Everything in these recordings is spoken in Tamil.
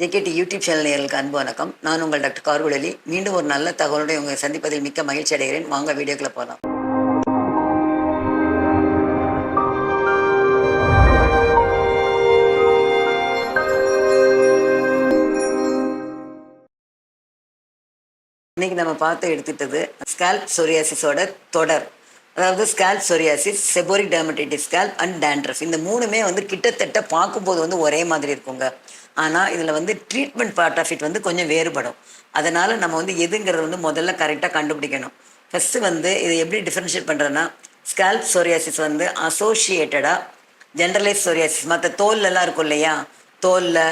ஜேகேடி யூடியூப் சேனல் நேர்களுக்கு அன்பு வணக்கம். நான் உங்கள் டாக்டர் கார்குழலி மீண்டும் ஒரு நல்ல தகவலுடன் உங்களை சந்திப்பதில் மிக்க மகிழ்ச்சி அடைகிறேன். வாங்க வீடியோக்குள்ள போகலாம் இன்னைக்கு நம்ம பார்த்து எடுத்துட்டது ஸ்கால்ப் சொரியாசிஸோட தொடர். அதாவது scalp psoriasis seborrheic dermatitis scalp and dandruff இந்த மூணுமே வந்து கிட்டத்தட்ட பார்க்கும்போது வந்து ஒரே மாதிரி இருக்குங்க. ஆனால் இதில் வந்து ட்ரீட்மெண்ட் பார்ட் ஆஃப் இட் வந்து கொஞ்சம் வேறுபடும். அதனால் நம்ம வந்து எதுங்கிறது வந்து முதல்ல கரெக்டாக கண்டுபிடிக்கணும். ஃபஸ்ட்டு வந்து இதை எப்படி டிஃப்ரென்ஷியேட் பண்ணுறேன்னா ஸ்கால்ப் சொரியாசிஸ் வந்து அசோசியேட்டடாக ஜென்ரலைஸ் சொரியாசிஸ் மற்ற தோல்லலாம் இருக்கும் இல்லையா? தோலில்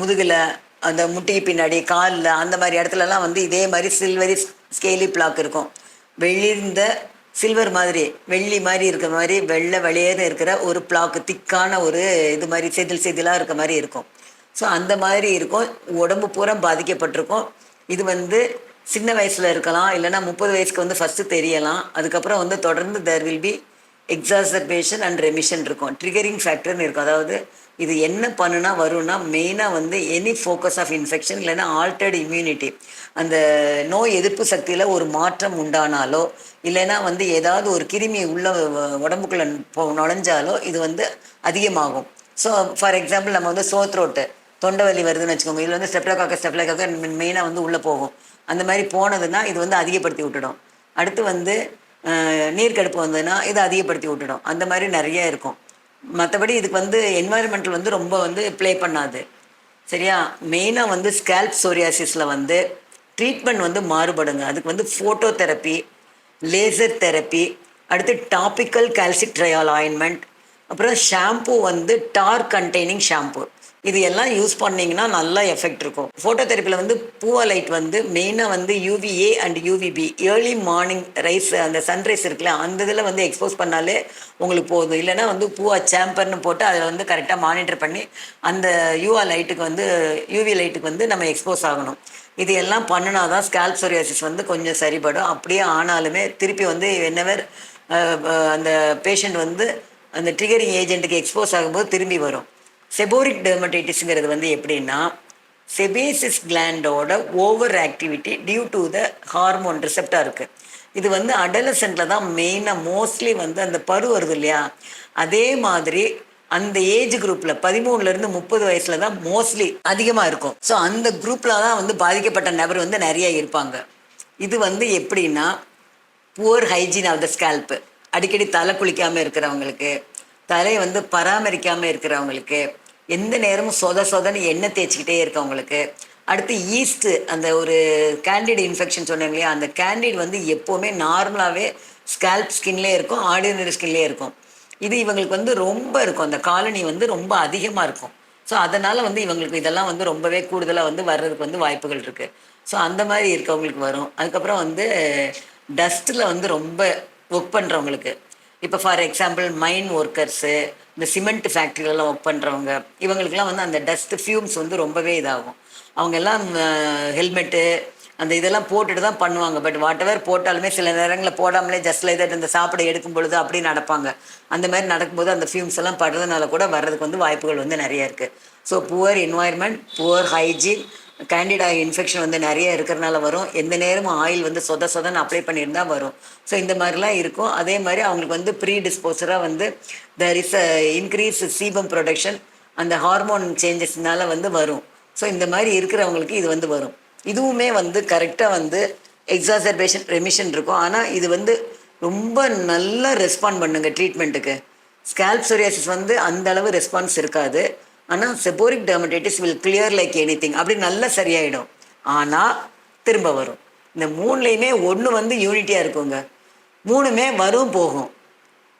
முதுகில் அந்த முட்டிக்கு பின்னாடி காலில் அந்த மாதிரி இடத்துலலாம் வந்து இதே மாதிரி சில்வரி ஸ்கேலி பிளாக் இருக்கும். வெளிர்ந்த சில்வர் மாதிரி வெள்ளி மாதிரி இருக்கிற மாதிரி வெள்ளை வெளியேன்னு இருக்கிற ஒரு பிளாக் திக்கான ஒரு இது மாதிரி செதில் செதிலாக இருக்க மாதிரி இருக்கும். ஸோ அந்த மாதிரி இருக்கும். உடம்பு பூரா பாதிக்கப்பட்டிருக்கும். இது வந்து சின்ன வயசில் இருக்கலாம் இல்லைன்னா முப்பது வயசுக்கு வந்து ஃபஸ்ட்டு தெரியலாம். அதுக்கப்புறம் வந்து தொடர்ந்து there will be exacerbation and remission இருக்கும். ட்ரிகரிங் ஃபேக்டர்னு இருக்கும். அதாவது இது என்ன பண்ணுனா வரும்னா மெயினாக வந்து எனி ஃபோக்கஸ் ஆஃப் இன்ஃபெக்ஷன் இல்லைன்னா ஆல்டர்டு இம்யூனிட்டி அந்த நோய் எதிர்ப்பு சக்தியில் ஒரு மாற்றம் உண்டானாலோ இல்லைன்னா வந்து ஏதாவது ஒரு கிருமி உள்ள உடம்புக்குள்ள நுழைஞ்சாலோ இது வந்து அதிகமாகும். ஸோ ஃபார் எக்ஸாம்பிள் நம்ம வந்து சோத்ரோட்டு தொண்டை வலி வருதுன்னு வச்சுக்கோங்க. இதில் வந்து ஸ்டெப்லக்காக்க ஸ்டெப்லக்காக்க மெயினாக வந்து உள்ளே போகும். அந்த மாதிரி போனதுன்னா இது வந்து அதிகப்படுத்தி விட்டுடும். அடுத்து வந்து நீர்க்கடுப்பு வந்ததுன்னா இதை அதிகப்படுத்தி விட்டுடும். அந்த மாதிரி நிறைய இருக்கும். மற்றபடி இதுக்கு வந்து என்வாயர்மெண்டல் வந்து ரொம்ப வந்து ப்ளே பண்ணாது. சரியா? மெயினாக வந்து ஸ்கேல்ப் சோரியாசிஸில் வந்து ட்ரீட்மெண்ட் வந்து மாறுபடுங்க. அதுக்கு வந்து ஃபோட்டோ தெரப்பி லேசர் தெரப்பி அடுத்து டாப்பிக்கல் கால்சிக் ட்ரையால் ஆயின்மெண்ட் அப்புறம் ஷாம்பு வந்து டார் கண்டெய்னிங் ஷாம்பு இது எல்லாம் யூஸ் பண்ணிங்கன்னா நல்லா எஃபெக்ட் இருக்கும். ஃபோட்டோ தெரப்பியில் வந்து பூவா லைட் வந்து மெயினாக வந்து UVA and UVB early morning rise அந்த சன்ரைஸ் இருக்குல்ல அந்த இதில் வந்து எக்ஸ்போஸ் பண்ணாலே உங்களுக்கு போதும். இல்லைன்னா வந்து பூவா சாம்பர்னு போட்டு அதில் வந்து கரெக்டாக மானிட்டர் பண்ணி அந்த யூஆ லைட்டுக்கு வந்து யூவி லைட்டுக்கு வந்து நம்ம எக்ஸ்போஸ் ஆகணும். இது எல்லாம் பண்ணினா தான் ஸ்கேல்ப் சொரியாசிஸ் வந்து கொஞ்சம் சரிபடும். அப்படியே ஆனாலுமே திருப்பி வந்து என்னவர் அந்த பேஷண்ட் வந்து அந்த ட்ரிகரிங் ஏஜென்ட்டுக்கு எக்ஸ்போஸ் ஆகும்போது திரும்பி வரும். செபோரிக் டெர்மடைட்டிஸுங்கிறது வந்து எப்படின்னா sebaceous கிளாண்டோட over activity due to the hormone ரிசெப்டாக இருக்குது இது வந்து அடலசென்ட்டில் தான் மெயினாக மோஸ்ட்லி வந்து அந்த பரு வருது இல்லையா? அதே மாதிரி அந்த ஏஜ் குரூப்பில் பதிமூணுலேருந்து முப்பது வயசில் தான் மோஸ்ட்லி அதிகமாக இருக்கும். ஸோ அந்த குரூப்பில் தான் வந்து பாதிக்கப்பட்ட நபர் வந்து நிறைய இருப்பாங்க. இது வந்து எப்படின்னா poor hygiene of the scalp அடிக்கடி தலை குளிக்காமல் இருக்கிறவங்களுக்கு தலையை வந்து பராமரிக்காமல் இருக்கிறவங்களுக்கு எந்த நேரமும் சொத சொதன்னு எண்ணெய் தேய்ச்சிக்கிட்டே இருக்கவங்களுக்கு அடுத்து ஈஸ்ட்டு அந்த ஒரு கேண்டிட் இன்ஃபெக்ஷன் சொன்னேன் இல்லையா? அந்த கேண்டிட் வந்து எப்போவுமே நார்மலாகவே ஸ்கேல்ப் ஸ்கின்லேயே இருக்கும் ஆர்டினரி ஸ்கின்லேயே இருக்கும். இது இவங்களுக்கு வந்து ரொம்ப இருக்கும். அந்த காலனி வந்து ரொம்ப அதிகமாக இருக்கும். ஸோ அதனால் வந்து இவங்களுக்கு இதெல்லாம் வந்து ரொம்பவே கூடுதலாக வந்து வர்றதுக்கு வந்து வாய்ப்புகள் இருக்குது ஸோ அந்த மாதிரி இருக்கவங்களுக்கு வரும். அதுக்கப்புறம் வந்து டஸ்ட்டில் வந்து ரொம்ப ஒர்க் பண்ணுறவங்களுக்கு இப்போ ஃபார் எக்ஸாம்பிள் மைன் ஒர்க்கர்ஸு இந்த சிமெண்ட் ஃபேக்ட்ரிலலாம் ஒர்க் பண்ணுறவங்க இவங்களுக்குலாம் வந்து அந்த டஸ்ட் ஃபியூம்ஸ் வந்து ரொம்பவே இதாகும். அவங்க எல்லாம் ஹெல்மெட்டு அந்த இதெல்லாம் போட்டுட்டு தான் பண்ணுவாங்க. பட் வாட் எவர் போட்டாலுமே சில நேரங்களில் போடாமலே ஜஸ்ட் லைக் தட் இந்த சாப்பிட எடுக்கும் பொழுது அப்படி நடப்பாங்க. அந்த மாதிரி நடக்கும்போது அந்த ஃபியூம்ஸ் எல்லாம் படுறதுனால கூட வர்றதுக்கு வந்து வாய்ப்புகள் வந்து நிறைய இருக்குது so poor environment poor hygiene candida infection வந்து நிறைய இருக்கிறனால வரும். எந்த நேரமும் ஆயில் வந்து சொத சொதன்னு அப்ளை பண்ணியிருந்தா வரும். ஸோ இந்த மாதிரிலாம் இருக்கும். அதே மாதிரி அவங்களுக்கு வந்து ப்ரீ டிஸ்போசராக வந்து there is a increase sebum production அந்த ஹார்மோன் சேஞ்சஸ்னால வந்து வரும். ஸோ இந்த மாதிரி இருக்கிறவங்களுக்கு இது வந்து வரும். இதுவுமே வந்து கரெக்டாக வந்து எக்ஸாசர்பேஷன் ரெமிஷன் இருக்கும். ஆனால் இது வந்து ரொம்ப நல்லா ரெஸ்பாண்ட் பண்ணுங்க ட்ரீட்மெண்ட்டுக்கு ஸ்கேல்ப் சொரியாசிஸ் வந்து அந்த அளவு ரெஸ்பான்ஸ் இருக்காது. ஆனால் seborrheic dermatitis will clear like anything அப்படி நல்லா சரியாயிடும். ஆனால் திரும்ப வரும். இந்த மூணுலேயுமே ஒன்று வந்து யூனிட்டியாக இருக்குங்க. மூணுமே வரும் போகும்.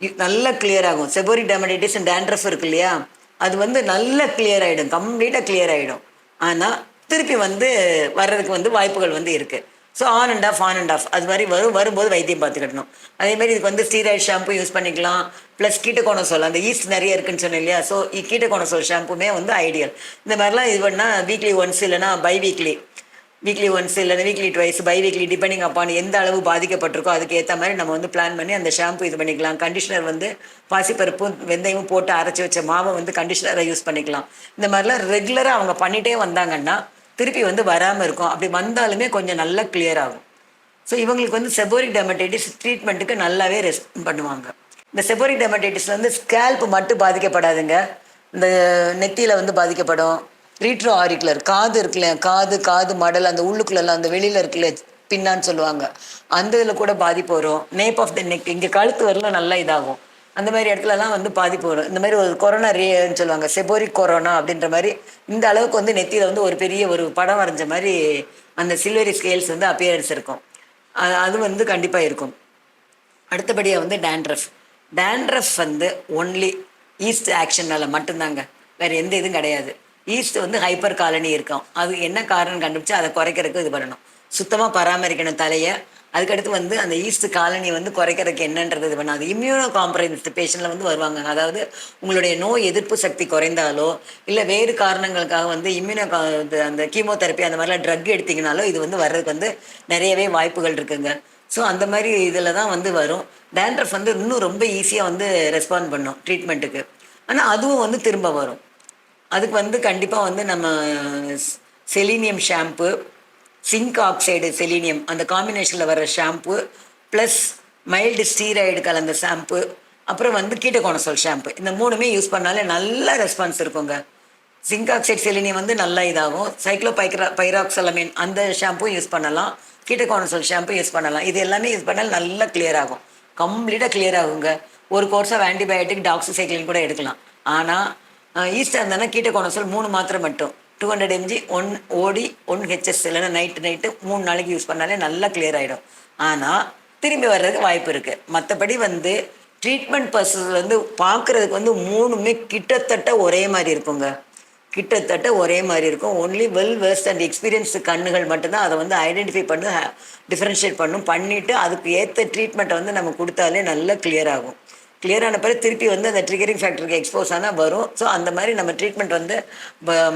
நல்லா கிளியர் ஆகும். செபோரிக் டெர்மடைட்டிஸ் டேண்ட்ரஃப் இருக்கு இல்லையா? அது வந்து நல்லா கிளியர் ஆகிடும் கம்ப்ளீட்டாக கிளியர் ஆகிடும் ஆனால் திருப்பி வந்து வர்றதுக்கு வந்து வாய்ப்புகள் வந்து இருக்குது so on and off on and off அது மாதிரி வரும் வரும்போது வைத்தியம் பார்த்துக்கிடணும். அதேமாதிரி இதுக்கு வந்து ஸ்டீராய்டு ஷாம்பு யூஸ் பண்ணிக்கலாம். ப்ளஸ் கீட்டகோனசோல் அந்த ஈஸ்ட் நிறைய இருக்குன்னு சொன்னேன் இல்லையா? ஸோ கீட்டகோனசோல் ஷாம்புமே வந்து ஐடியல் இந்த மாதிரிலாம் இது பண்ணால் வீக்லி ஒன்ஸ் இல்லைனா பை வீக்லி வீக்லி ஒன்ஸ் இல்லை weekly twice biweekly depending upon எந்த அளவு பாதிக்கப்பட்டிருக்கோ அதுக்கு ஏற்ற மாதிரி நம்ம வந்து பிளான் பண்ணி அந்த ஷாம்பு இது பண்ணிக்கலாம். கண்டிஷனர் வந்து பாசிப்பருப்பும் வெந்தயமும் போட்டு அரைச்சி வச்ச மாவை வந்து கண்டிஷனரை யூஸ் பண்ணிக்கலாம். இந்த மாதிரிலாம் ரெகுலராக அவங்க பண்ணிகிட்டே வந்தாங்கன்னா திருப்பி வந்து வராமல் இருக்கும். அப்படி வந்தாலுமே கொஞ்சம் நல்லா கிளியர் ஆகும். ஸோ இவங்களுக்கு வந்து செபோரிக் டெமடைட்டிஸ் ட்ரீட்மெண்ட்டுக்கு நல்லாவே ரெஸ்ட் பண்ணுவாங்க. இந்த செபோரிக் டெமடைட்டிஸில் வந்து ஸ்கேல்ப் மட்டும் பாதிக்கப்படாதுங்க. இந்த நெத்தியில் வந்து பாதிக்கப்படும். ரீட்ரோ ஆரிக்குலர் காது இருக்குல்ல காது காது மடல் அந்த உள்ளுக்குள்ளெல்லாம் அந்த வெளியில் இருக்குல்ல பின்னான்னு சொல்லுவாங்க. அந்த இதில் கூட பாதிப்பு வரும். நேப் ஆஃப் த நெக் இங்கே கழுத்து வரலாம் நல்லா இதாகும். அந்த மாதிரி இடத்துலலாம் வந்து பாதிப்பு வரும். இந்த மாதிரி ஒரு கொரோனா ரேன்னு சொல்லுவாங்க. செபோரி கொரோனா அப்படின்ற மாதிரி இந்த அளவுக்கு வந்து நெத்தியில் வந்து ஒரு பெரிய ஒரு படம் வரைஞ்ச மாதிரி அந்த சில்வரி ஸ்கேல்ஸ் வந்து அப்பியரன்ஸ் இருக்கும். அது அது வந்து கண்டிப்பாக இருக்கும். அடுத்தபடியாக வந்து டேண்ட்ரஃப் டேண்ட்ரஃப் வந்து ஒன்லி ஈஸ்ட் ஆக்ஷனால் மட்டும்தாங்க. வேறு எந்த இதுவும் கிடையாது. ஈஸ்ட் வந்து ஹைப்பர் காலனி இருக்கும். அது என்ன காரணம் கண்டுபிடிச்சு அதை குறைக்கிறதுக்கு இது பண்ணணும். சுத்தமாக பராமரிக்கணும் தலையை. அதுக்கடுத்து வந்து அந்த ஈஸ்ட் காலனி வந்து குறைக்கிறதுக்கு என்னன்றது இது பண்ணாது. இம்யூனோ காம்ப்ரமைஸ்ட் பேஷண்ட்டில் வந்து வருவாங்க. அதாவது உங்களுடைய நோய் எதிர்ப்பு சக்தி குறைந்தாலோ இல்லை வேறு காரணங்களுக்காக வந்து இம்யூனோ அந்த கீமோதெரப்பி அந்த மாதிரிலாம் ட்ரக் எடுத்தீங்கனாலோ இது வந்து வர்றதுக்கு வந்து நிறையவே வாய்ப்புகள் இருக்குங்க. ஸோ அந்த மாதிரி இதில் தான் வந்து வரும். டேண்ட்ரஃப் வந்து இன்னும் ரொம்ப ஈஸியாக வந்து ரெஸ்பாண்ட் பண்ணும் ட்ரீட்மெண்ட்டுக்கு ஆனால் அதுவும் வந்து திரும்ப வரும். அதுக்கு வந்து கண்டிப்பாக வந்து நம்ம selenium shampoo zinc oxide selenium அந்த காம்பினேஷனில் வர ஷாம்பு ப்ளஸ் மைல்டு ஸ்டீராய்டு கலந்த ஷாம்பு அப்புறம் வந்து கீட்டகோனசோல் ஷாம்பு இந்த மூணுமே யூஸ் பண்ணாலே நல்ல ரெஸ்பான்ஸ் இருக்குங்க. சிங்க் ஆக்சைடு செலினியம் வந்து நல்லா இதாகும். சைக்ளோ பைக்ரா பைராக்சலமின் அந்த ஷாம்பும் யூஸ் பண்ணலாம். கீட்டகோனசோல் ஷாம்பும் யூஸ் பண்ணலாம். இது எல்லாமே யூஸ் பண்ணால் நல்லா கிளியர் ஆகும். கம்ப்ளீட்டாக கிளியர் ஆகுங்க. ஒரு கோர்ஸ் ஆஃப் ஆன்டிபயோட்டிக் டாக்ஸிசைக்ளின் கூட எடுக்கலாம். ஆனால் ஈஸ்டாக இருந்தானா கீட்டகோனசோல் மூணு மாத்திரை மட்டும். Two hundred mg one OD one HS இல்லைன்னா நைட்டு நைட்டு மூணு நாளைக்கு யூஸ் பண்ணாலே நல்லா கிளியர் ஆகிடும் ஆனால் திரும்பி வர்றதுக்கு வாய்ப்பு இருக்குது மற்றபடி வந்து ட்ரீட்மெண்ட் பர்சஸ் வந்து பார்க்குறதுக்கு வந்து மூணுமே கிட்டத்தட்ட ஒரே மாதிரி இருக்குங்க. கிட்டத்தட்ட ஒரே மாதிரி இருக்கும். Only well worst and experience கண்ணுகள் மட்டும்தான் அதை வந்து ஐடென்டிஃபை பண்ணும் டிஃப்ரென்ஷியேட் பண்ணும். பண்ணிவிட்டு அதுக்கு ஏற்ற ட்ரீட்மெண்ட்டை வந்து நம்ம கொடுத்தாலே நல்லா கிளியர் ஆகும். கிளியர் ஆன பிறகு திருப்பி வந்து அந்த ட்ரிகரிங் ஃபேக்டருக்கு எக்ஸ்போஸ் ஆனால் வரும். ஸோ அந்த மாதிரி நம்ம ட்ரீட்மெண்ட் வந்து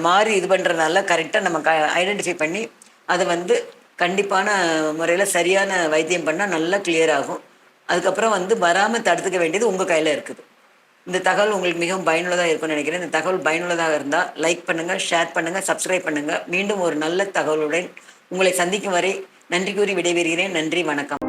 மாறி இது பண்ணுறதுனால கரெக்டாக நம்ம க ஐடென்டிஃபை பண்ணி அதை வந்து கண்டிப்பான முறையில் சரியான வைத்தியம் பண்ணால் நல்லா கிளியர் ஆகும். அதுக்கப்புறம் வந்து வராமல் தடுத்துக்க வேண்டியது உங்கள் கையில் இருக்குது. இந்த தகவல் உங்களுக்கு மிகவும் பயனுள்ளதாக இருக்கும்னு நினைக்கிறேன். இந்த தகவல் பயனுள்ளதாக இருந்தால் லைக் பண்ணுங்கள் ஷேர் பண்ணுங்கள் சப்ஸ்கிரைப் பண்ணுங்கள் மீண்டும் ஒரு நல்ல தகவலுடன் உங்களை சந்திக்கும் வரை நன்றி கூறி விடைபெறுகிறேன். நன்றி வணக்கம்.